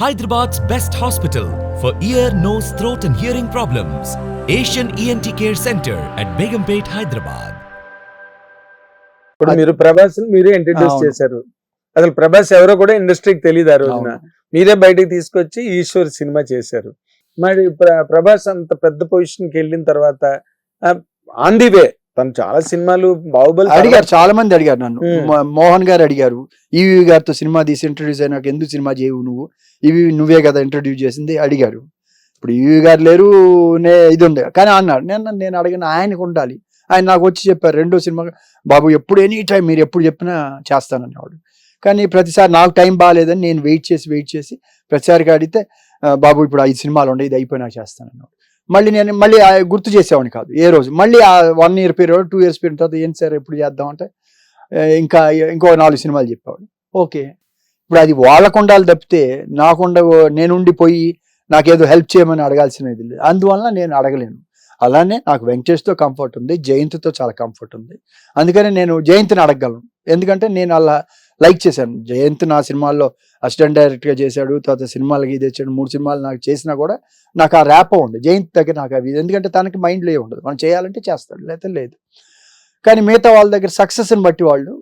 Hyderabad's best hospital for ear, nose, throat and hearing problems. Asian ENT Care Center at Begumpet, Hyderabad. ఇప్పుడు మీరు ప్రభాస్ మీరే introduce. చేశారు అసలు ప్రభాస్ ఎవరో కూడా ఇండస్ట్రీకి తెలియదు ఆ రోజున. మీరే బయటికి తీసుకొచ్చి ఈశ్వర్ సినిమా చేశారు మరి ప్ర- ప్రభాస్ అంత పెద్ద పొజిషన్కి వెళ్ళిన తర్వాత ఆన్ ది వే తను చాలా సినిమాలు బాహుబలి అడిగారు చాలా మంది అడిగారు నన్ను. మోహన్ గారు అడిగారు ఈవి గారితో సినిమా తీసి ఇంట్రడ్యూస్ అయినాక ఎందుకు సినిమా చేయవు నువ్వు? ఇవి నువ్వే కదా ఇంట్రడ్యూస్ చేసింది అడిగారు. ఇప్పుడు ఈవి గారు లేరు నే ఇది ఉండే కానీ అన్నాడు నేను నేను అడిగిన ఆయనకు ఉండాలి. ఆయన నాకు వచ్చి చెప్పారు రెండో సినిమా బాబు ఎప్పుడు ఎనీ టైం మీరు ఎప్పుడు చెప్పినా చేస్తాననేవాడు కానీ ప్రతిసారి నాకు టైం బాగాలేదని నేను వెయిట్ చేసి వెయిట్ చేసి ప్రతిసారికి అడిగితే "ఆ, బాబు ఇప్పుడు ఐదు సినిమాలు ఉండే ఇది అయిపోయినా చేస్తానన్నాడు మళ్ళీ నేను మళ్ళీ ఆ గుర్తు చేసేవాడిని కాదు. ఏ రోజు? మళ్ళీ ఆ one year period two years period తర్వాత ఏం సార్ ఎప్పుడు చేద్దాం అంటే ఇంకా ఇంకో నాలుగు సినిమాలు చెప్పేవాడు. ఓకే. ఇప్పుడు అది వాళ్ళకు ఉండాలి తప్పితే నాకుండా నేనుండి పోయి నాకేదో హెల్ప్ చేయమని అడగాల్సినది లేదు. అందువల్ల నేను అడగలేను. అలానే నాకు వెంకటేష్తో కంఫర్ట్ ఉంది జయంత్తో చాలా కంఫర్ట్ ఉంది. అందుకని నేను జయంత్ని అడగగలను. ఎందుకంటే నేను అలా లైక్ చేశాను. జయంత్ నా సినిమాల్లో అసిస్టెంట్ డైరెక్ట్గా చేశాడు తర్వాత సినిమాలకి ఇది ఇచ్చాడు మూడు సినిమాలు నాకు చేసినా కూడా నాకు ఆ ర్యాప్ ఉంది. జయంత్ దగ్గర నాకు అవి ఎందుకంటే తనకి మైండ్లో ఉండదు. మనం చేయాలంటే చేస్తాడు లేకపోతే లేదు. కానీ మిగతా వాళ్ళ దగ్గర సక్సెస్ని బట్టి వాళ్ళు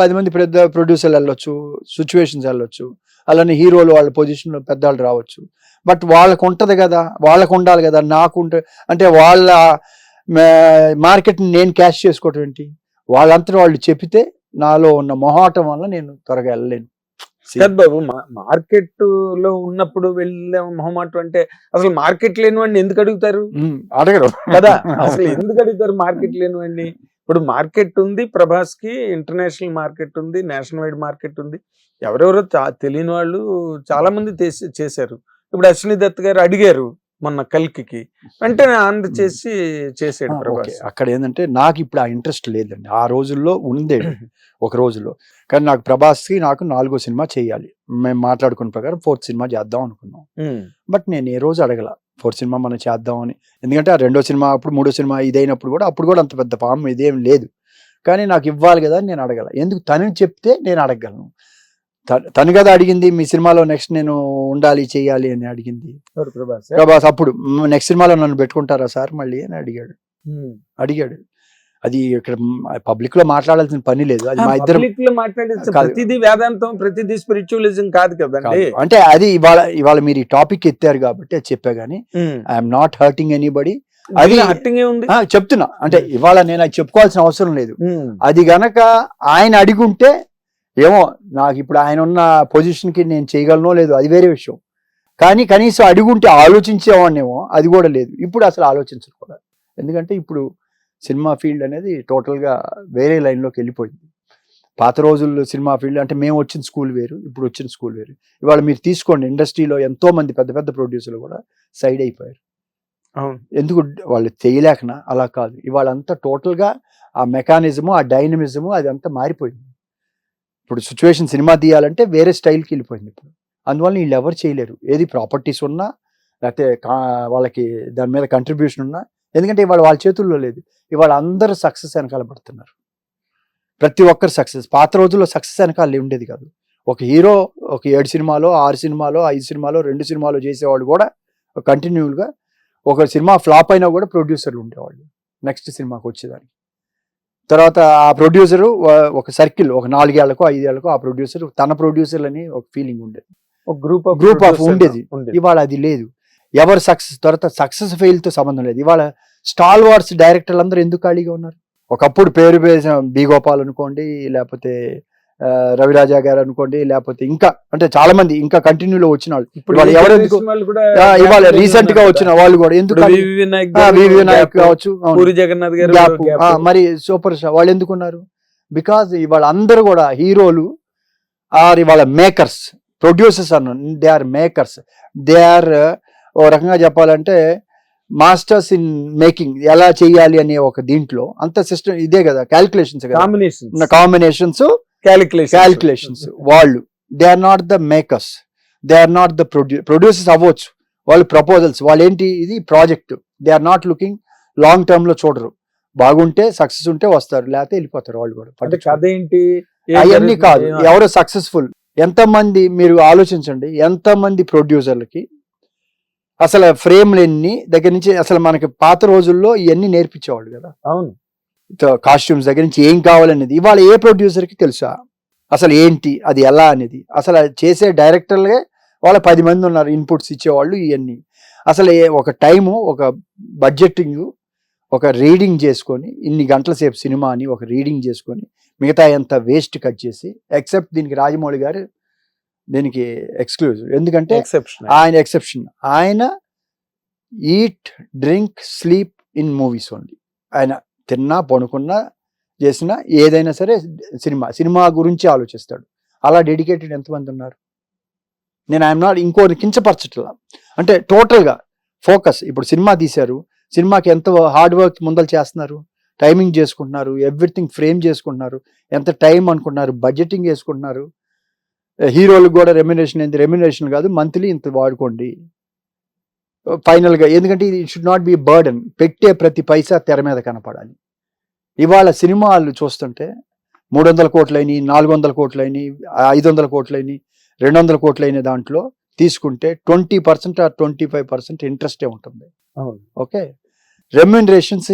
పది మంది పెద్ద ప్రొడ్యూసర్లు వెళ్ళొచ్చు సిచ్యువేషన్స్ వెళ్ళొచ్చు అలానే హీరోలు వాళ్ళ పొజిషన్లో పెద్దవాళ్ళు రావచ్చు. బట్ వాళ్ళకు ఉంటుంది కదా వాళ్ళకు ఉండాలి కదా నాకు ఉంటే అంటే వాళ్ళ మార్కెట్ని నేను క్యాష్ చేసుకోవటం ఏంటి? వాళ్ళంతా వాళ్ళు చెప్తే నాలో ఉన్న మొహాటం వల్ల నేను త్వరగా వెళ్ళలేను. బాబు మార్కెట్లో ఉన్నప్పుడు వెళ్ళే మొహమాటం అంటే అసలు మార్కెట్ లేని వాడిని ఎందుకు అడుగుతారు? అడగరు. కదా అసలు ఎందుకు అడుగుతారు మార్కెట్ లేని వాడిని ఇప్పుడు మార్కెట్ ఉంది ప్రభాస్కి ఇంటర్నేషనల్ మార్కెట్ ఉంది నేషనల్ వైడ్ మార్కెట్ ఉంది. ఎవరెవరో తెలియని వాళ్ళు చాలా మంది చేశారు. ఇప్పుడు అశ్విని దత్ గారు అడిగారు మొన్న కల్కి వెంటనే ఆంధ్ర చేసి చేసాడు ప్రభాస్. అక్కడ ఏంటంటే నాకు ఇప్పుడు ఆ ఇంట్రెస్ట్ లేదండి. ఆ రోజుల్లో ఉందే ఒక రోజులో కానీ నాకు ప్రభాస్కి నాకు నాలుగో సినిమా చేయాలి. మేము మాట్లాడుకున్న ప్రకారం ఫోర్త్ సినిమా చేద్దాం అనుకున్నాం. బట్ నేను ఏ రోజు అడగల ఫోర్త్ సినిమా మనం చేద్దామని. ఎందుకంటే ఆ రెండో సినిమా అప్పుడు మూడో సినిమా ఇదైనప్పుడు కూడా అప్పుడు కూడా అంత పెద్ద ఫామ్ ఇదేం లేదు. కానీ నాకు ఇవ్వాలి కదా అని నేను అడగల. ఎందుకు తనని చెప్తే నేను అడగలను. తను- కదా అడిగింది మీ సినిమాలో నెక్స్ట్ నేను ఉండాలి చేయాలి అని అడిగింది. ప్రభాస్? అప్పుడు నెక్స్ట్ సినిమాలో నన్ను పెట్టుకుంటారా సార్? మళ్ళీ అని అడిగాడు. అడిగాడు. అది ఇక్కడ పబ్లిక్లో మాట్లాడాల్సిన పని లేదు. అది మా ఇద్దరు కాదు. ప్రతిదీ వేదాంతం ప్రతిదీ స్పిరిచువలిజం కాదు కదండి అంటే అది ఇవాళ ఇవాళ మీరు ఈ టాపిక్ ఎత్తారు కాబట్టి అది చెప్పా గానీ ఐఎమ్ నాట్ హర్టింగ్ ఎనీబడి అది- ఉంది? చెప్తున్నా. అంటే ఇవాళ నేను అది చెప్పుకోవాల్సిన అవసరం లేదు. అది గనక ఆయన అడిగుంటే ఏమో నాకు ఇప్పుడు ఆయన ఉన్న పొజిషన్కి నేను చేయగలనో లేదు అది వేరే విషయం. కానీ కనీసం అడిగుంటే ఆలోచించేవాడినేమో అది కూడా లేదు. ఇప్పుడు అసలు ఆలోచించరు కూడా ఎందుకంటే ఇప్పుడు సినిమా ఫీల్డ్ అనేది టోటల్గా వేరే లైన్లోకి వెళ్ళిపోయింది. పాత రోజుల్లో సినిమా ఫీల్డ్ అంటే మేము వచ్చిన స్కూల్ వేరు ఇప్పుడు వచ్చిన స్కూల్ వేరు. ఇవాళ మీరు తీసుకోండి ఇండస్ట్రీలో ఎంతో మంది పెద్ద పెద్ద ప్రొడ్యూసర్లు కూడా సైడ్ అయిపోయారు. ఎందుకు వాళ్ళు చేయలేకనా అలా కాదు. ఇవాళ అంతా టోటల్గా ఆ మెకానిజము ఆ డైనమిజము అది అంతా మారిపోయింది. ఇప్పుడు సిచ్యువేషన్ సినిమా తీయాలంటే వేరే స్టైల్కి వెళ్ళిపోయింది ఇప్పుడు. అందువల్ల వీళ్ళు ఎవరు చేయలేరు. ఏది ప్రాపర్టీస్ ఉన్నా లేకపోతే వాళ్ళకి దాని మీద కంట్రిబ్యూషన్ ఉన్నా ఎందుకంటే ఇవాళ వాళ్ళ చేతుల్లో లేదు. ఇవాళ అందరూ సక్సెస్ వెనకాల పడుతున్నారు. ప్రతి ఒక్కరు సక్సెస్ పాత రోజుల్లో సక్సెస్ వెనకాల ఉండేది కాదు. ఒక హీరో ఒక ఏడు సినిమాలో ఆరు సినిమాలో ఐదు సినిమాలో రెండు సినిమాలో చేసేవాళ్ళు కూడా కంటిన్యూగా ఒక సినిమా ఫ్లాప్ అయినా కూడా ప్రొడ్యూసర్లు ఉండేవాళ్ళు. నెక్స్ట్ సినిమాకి వచ్చేదానికి. తర్వాత ఆ ప్రొడ్యూసర్ ఒక సర్కిల్ ఒక నాలుగేళ్ళకు ఐదేళ్ళకు ఆ ప్రొడ్యూసర్ తన ప్రొడ్యూసర్ అని ఒక ఫీలింగ్ ఉండేది. ఒక గ్రూప్ ఆఫ్ Group of ఉండేది. ఇవాళ అది లేదు. ఎవరు సక్సెస్ తర్వాత సక్సెస్ ఫెయిల్తో సంబంధం లేదు. ఇవాళ స్టాల్ వార్స్ డైరెక్టర్లు అందరూ ఎందుకు ఖాళీగా ఉన్నారు? ఒకప్పుడు పేరు పేరు బి గోపాల్ అనుకోండి లేకపోతే రవిరాజా గారు అనుకోండి లేకపోతే ఇంకా అంటే చాలా మంది ఇంకా కంటిన్యూలో వచ్చిన వాళ్ళు. ఇప్పుడు ఎవరు వాళ్ళు ఇవాళ రీసెంట్గా వచ్చిన. వాళ్ళు కూడా ఎందుకు వినాయక్ కావచ్చు. పూరి జగన్నాథ్ గారు మరి సూపర్ స్టార్ వాళ్ళు ఎందుకున్నారు? బికాజ్ ఇవాళ అందరూ కూడా హీరోలు ఆర్ ఇవాళ మేకర్స్ ప్రొడ్యూసర్స్ అన్న they are makers they are ఓ రకంగా చెప్పాలంటే మాస్టర్స్ ఇన్ మేకింగ్ ఎలా చేయాలి అనే ఒక దీంట్లో అంత సిస్టమ్ ఇదే కదా క్యాల్కులేషన్స్. Combinations Calculations. క్యాల్కులేషన్స్ వాళ్ళు. They are not the makers they are not the ప్రొడ్యూ producers అవ్వచ్చు వాళ్ళు ప్రపోజల్స్ వాళ్ళు ఏంటి? ఇది project they are not looking long టర్మ్లో చూడరు. బాగుంటే సక్సెస్ ఉంటే వస్తారు. లేకపోతే వెళ్ళిపోతారు వాళ్ళు కూడా. అంటే కథ ఏంటి అవన్నీ? కాదు. ఎవరు సక్సెస్ఫుల్ ఎంతమంది మీరు ఆలోచించండి. ఎంతమంది ప్రొడ్యూసర్లకి అసలు ఫ్రేమ్లు ఎన్ని దగ్గర నుంచి అసలు మనకి పాత రోజుల్లో ఇవన్నీ నేర్పించేవాళ్ళు కదా. అవును. కాస్ట్యూమ్స్ దగ్గర నుంచి ఏం కావాలనేది ఇవాళ ఏ ప్రొడ్యూసర్కి తెలుసా? అసలు ఏంటి? అది ఎలా అనేది? అసలు చేసే డైరెక్టర్లే వాళ్ళ పది మంది ఉన్నారు ఇన్పుట్స్ ఇచ్చేవాళ్ళు ఇవన్నీ అసలు ఒక టైము ఒక బడ్జెటింగ్ ఒక రీడింగ్ చేసుకొని ఇన్ని గంటల సేపు సినిమా అని ఒక రీడింగ్ చేసుకొని మిగతా ఎంత వేస్ట్ కట్ చేసి ఎక్సెప్ట్ దీనికి రాజమౌళి గారు దీనికి ఎక్స్క్లూజివ్ ఎందుకంటే ఎక్సెప్షన్ ఆయన ఎక్సెప్షన్ ఆయన eat drink sleep in movies only ఆయన తిన్నా పడుకున్నా చేసినా ఏదైనా సరే సినిమా సినిమా గురించి ఆలోచిస్తాడు. అలా డెడికేటెడ్ ఎంతమంది ఉన్నారు? నేను ఐఎమ్ నాట్ ఇంకోటి కించపరచట్లా. అంటే టోటల్గా ఫోకస్ ఇప్పుడు సినిమా తీశారు సినిమాకి ఎంత హార్డ్ వర్క్ ముందలు చేస్తున్నారు? టైమింగ్ చేసుకుంటున్నారు ఎవ్రీథింగ్ ఫ్రేమ్ చేసుకుంటున్నారు ఎంత టైం అనుకుంటున్నారు బడ్జెటింగ్ వేసుకుంటున్నారు. హీరోలకు కూడా రెమ్యునేషన్ ఏంది? రెమ్యునేషన్ కాదు మంత్లీ ఇంత వాడుకోండి. Final గా ఎందుకంటే ఇది షుడ్ నాట్ బి బర్డన్ పెట్టే ప్రతి పైసా తెర మీద కనపడాలి. ఇవాళ సినిమాలు చూస్తుంటే మూడు వందల కోట్లైన నాలుగు వందల కోట్లైన ఐదు వందల కోట్లైన రెండు వందల కోట్లైన దాంట్లో తీసుకుంటే twenty percent or twenty five percent ఇంట్రెస్టే ఉంటుంది. ఓకే? రెమ్యునరేషన్స్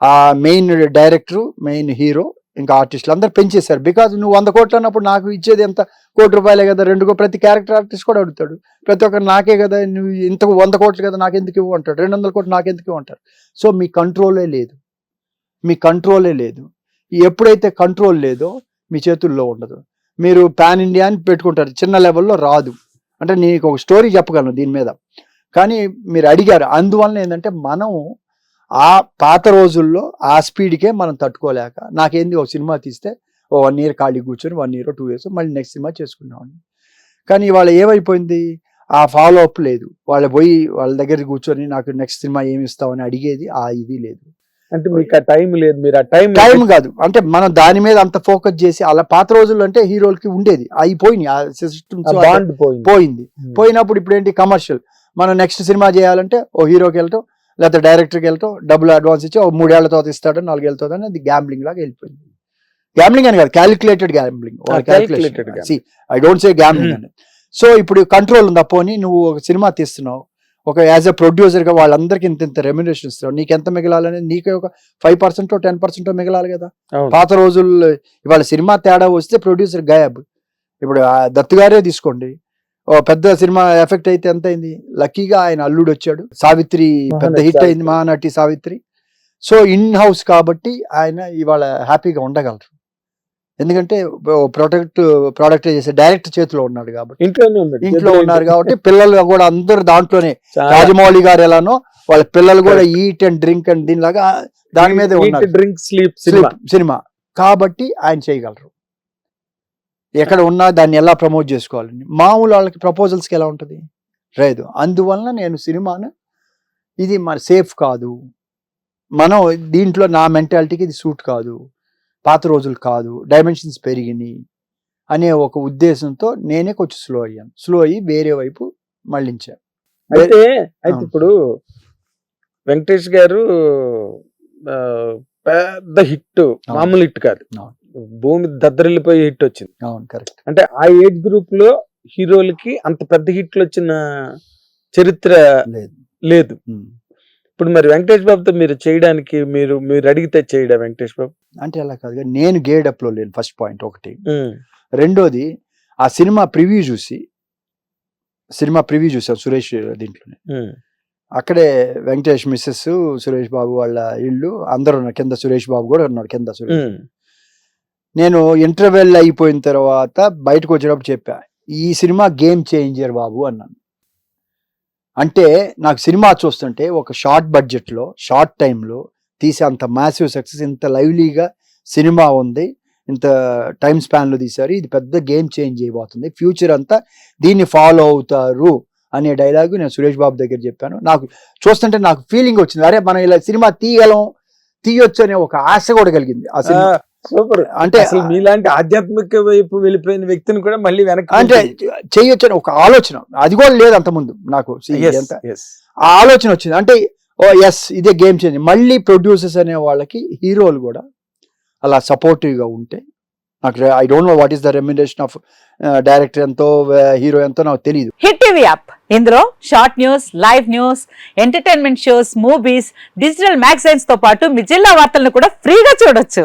ఆ మెయిన్ డైరెక్టర్ మెయిన్ హీరో ఇంకా ఆర్టిస్టులు అందరు పెంచేశారు. బికాజ్ నువ్వు వంద కోట్లు అన్నప్పుడు నాకు ఇచ్చేది ఎంత? కోటి రూపాయలే కదా రెండు ప్రతి క్యారెక్టర్ ఆర్టిస్ట్ కూడా అడుగుతాడు. ప్రతి ఒక్కరు నాకే కదా నువ్వు ఇంత వంద కోట్లు కదా నాకెందుకు ఇవ్వు అంటాడు. రెండు వందల కోట్లు నాకెందుకు ఇవ్వు అంటారు సో మీ కంట్రోలే లేదు. మీ కంట్రోలే లేదు. ఎప్పుడైతే కంట్రోల్ లేదో మీ చేతుల్లో ఉండదు. మీరు పాన్ ఇండియా అని పెట్టుకుంటారు. చిన్న లెవెల్లో రాదు. అంటే నీకు ఒక స్టోరీ చెప్పగలను దీని మీద. కానీ మీరు అడిగారు. అందువలన ఏంటంటే మనం ఆ పాత రోజుల్లో ఆ స్పీడ్కే మనం తట్టుకోలేక నాకేంది ఒక సినిమా తీస్తే ఓ వన్ ఇయర్ ఖాళీ కూర్చొని వన్ ఇయర్ టూ ఇయర్స్ మళ్ళీ నెక్స్ట్ సినిమా చేసుకున్నామండి కానీ ఇవాళ ఏమైపోయింది? ఆ ఫాలో అప్ లేదు. వాళ్ళు పోయి వాళ్ళ దగ్గర కూర్చొని నాకు నెక్స్ట్ సినిమా ఏమి ఇస్తామని అడిగేది ఆ ఇది లేదు. అంటే మీకు ఆ టైం లేదు. మీరు ఆ టైం టైం కాదు. అంటే మనం దాని మీద అంత ఫోకస్ చేసి అలా పాత రోజుల్లో అంటే హీరోలకి ఉండేది. అయిపోయినాయి ఆ సిస్టమ్స్ బాండ్ పోయింది. పోయింది. పోయినప్పుడు ఇప్పుడు ఏంటి? కమర్షియల్. మనం నెక్స్ట్ సినిమా చేయాలంటే ఓ హీరోకి వెళ్ళటం లేకపోతే డైరెక్టర్కి వెళ్ళటం డబ్బులు అడ్వాన్స్ ఇచ్చి ఓ మూడేళ్ళ తర్వాత ఇస్తాడు నాలుగేళ్ళ తర్వాత అది గ్యాంబ్లింగ్ లాగా వెళ్ళిపోయింది గ్యాంబ్లింగ్ అని కాదు calculated gambling gambling. I don't say gambling. అని సో ఇప్పుడు కంట్రోల్ ఉందా పోనీ నువ్వు ఒక సినిమా తీస్తున్నావు ఒక యాజ్ ఎ ప్రొడ్యూసర్గా వాళ్ళందరికీ ఇంత ఇంత రెమ్యునేషన్ ఇస్తున్నావు నీకు ఎంత మిగలాలనేది నీకే ఒక ఫైవ్ పర్సెంట్ టెన్ పర్సెంట్ మిగలాలి కదా. పాత రోజుల్లో ఇవాళ సినిమా తేడా వస్తే ప్రొడ్యూసర్ గాయబ్ ఇప్పుడు దత్తు గారే తీసుకోండి పెద్ద సినిమా ఎఫెక్ట్ అయితే ఎంత అయింది లక్కీగా ఆయన అల్లుడు వచ్చాడు. సావిత్రి పెద్ద హిట్ అయింది. Mahanati Savitri. So in house కాబట్టి ఆయన ఇవాళ హ్యాపీగా ఉండగలరు. ఎందుకంటే ప్రొడక్ట్ ప్రోడక్ట్ చేసే డైరెక్ట్ చేతిలో ఉన్నాడు కాబట్టి. ఇంట్లోనే ఇంట్లో ఉన్నారు కాబట్టి పిల్లలు కూడా అందరు దాంట్లోనే. రాజమౌళి గారు ఎలానో వాళ్ళ పిల్లలు కూడా ఈట్ అండ్ డ్రింక్ అండ్ దీనిలాగా దాని మీదే ఉన్నారు. Drink sleep cinema. కాబట్టి ఆయన చేయగలరు. ఎక్కడ ఉన్నా దాన్ని ఎలా ప్రమోట్ చేసుకోవాలని మామూలు వాళ్ళకి ప్రపోజల్స్కి ఎలా ఉంటుంది? లేదు. అందువలన నేను సినిమాను ఇది మన సేఫ్ కాదు. మనం దీంట్లో నా మెంటాలిటీకి ఇది సూట్ కాదు. పాత రోజులు కాదు. డైమెన్షన్స్ పెరిగినాయి అనే ఒక ఉద్దేశంతో నేనే కొంచెం స్లో అయ్యాను. స్లో అయ్యి వేరే వైపు మళ్ళించాను అయితే అయితే. ఇప్పుడు వెంకటేష్ గారు పెద్ద హిట్ మామూలు హిట్ కాదు. భూమి దద్దరిల్లిపోయి హిట్ వచ్చింది. అవును కరెక్ట్. అంటే ఆ ఏజ్ గ్రూప్లో హీరోలకి అంత పెద్ద హిట్లు వచ్చిన చరిత్ర లేదు. ఇప్పుడు మరి వెంకటేష్ బాబుతో మీరు చేయడానికి మీరు మీరు అడిగితే చేయడా వెంకటేష్ బాబు? అంటే అలా కాదు నేను గేడప్లో లేను ఫస్ట్ పాయింట్ ఒకటి. రెండోది ఆ సినిమా ప్రివ్యూ చూసి సినిమా ప్రివ్యూ చూసాం సురేష్ దీంట్లోనే. అక్కడే వెంకటేష్ మిస్సెస్ సురేష్ బాబు వాళ్ళ ఇల్లు అందరూ ఉన్నారు. కింద సురేష్ బాబు కూడా ఉన్నాడు కింద సురేష్. నేను ఇంటర్వెల్ అయిపోయిన తర్వాత బయటకు వచ్చినప్పుడు చెప్పా ఈ సినిమా గేమ్ చేంజర్ బాబు అన్నాను. అంటే నాకు సినిమా చూస్తుంటే ఒక షార్ట్ బడ్జెట్లో షార్ట్ టైంలో తీసే అంత మ్యాసివ్ సక్సెస్ ఇంత లైవ్లీగా సినిమా ఉంది ఇంత టైం స్పాన్లో తీశారు ఇది పెద్ద గేమ్ చేంజ్ అయిపోతుంది ఫ్యూచర్ అంతా దీన్ని ఫాలో అవుతారు అనే డైలాగ్ నేను సురేష్ బాబు దగ్గర చెప్పాను. నాకు చూస్తుంటే నాకు ఫీలింగ్ వచ్చింది అరే మనం ఇలా సినిమా తీయగలం తీయొచ్చు అనే ఒక ఆశ కూడా కలిగింది ఆ ఆ, సినిమా సూపర్. అంటే అసలు మీలాంటి ఆధ్యాత్మిక వైపు వెళ్ళిపోయిన వ్యక్తిని కూడా మళ్ళీ వెనక్కి అంటే చెయ్యొచ్చు అని ఒక ఆలోచన. అది కూడా లేదు అంత ముందు నాకు. ఆ ఆలోచన వచ్చింది. అంటే ఓ ఎస్ ఇదే గేమ్ చేంజ్ మళ్ళీ ప్రొడ్యూసర్స్ అనే వాళ్ళకి హీరోలు కూడా అలా supportive గా ఉంటే నాకు I don't know what is the remuneration of director ఎంతో హీరో ఎంతో నాకు తెలియదు హిట్ టీవీ యాప్ ఇందులో short news live news entertainment shows movies digital మ్యాగజైన్స్తో పాటు మీ జిల్లా వార్తలను కూడా ఫ్రీగా చూడొచ్చు.